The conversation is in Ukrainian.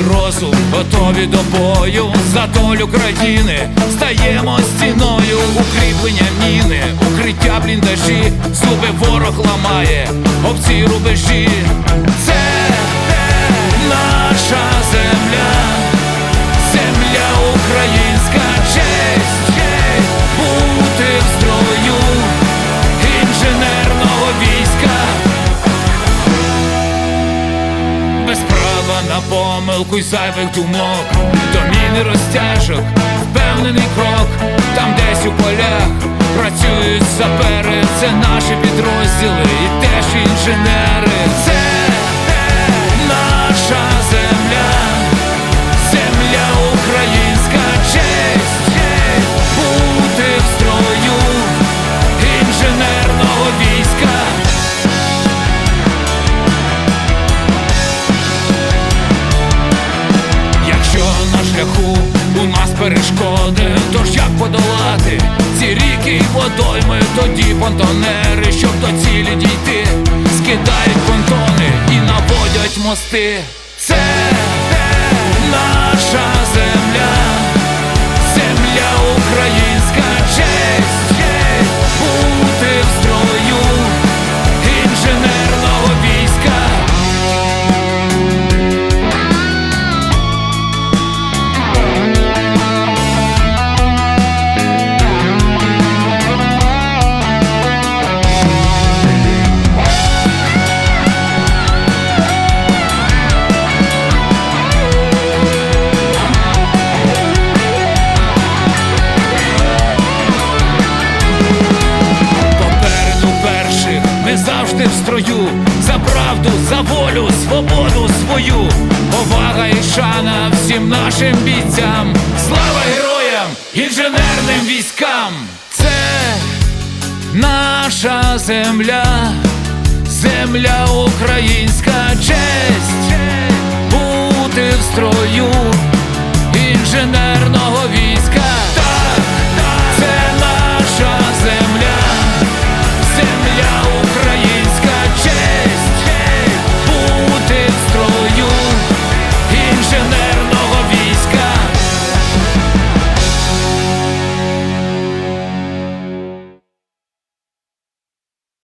розум готові до бою. За долю країни стаємо стіною, укріплення міни, укриття бліндажі, зуби ворог ламає, обці рубежі. Це на помилку й зайвих думок. До міни розтяжок, впевнений крок. Там десь у полях працюють сапери. Це наші підрозділи і теж інженери. Це ріки ми тоді понтонери, щоб до цілі дійти, скидають понтони і наводять мости. Це завжди в строю За правду, за волю, свободу свою. Повага і шана всім нашим бійцям. Слава героям, інженерним військам. Це наша земля, земля українська честь. Бути в строю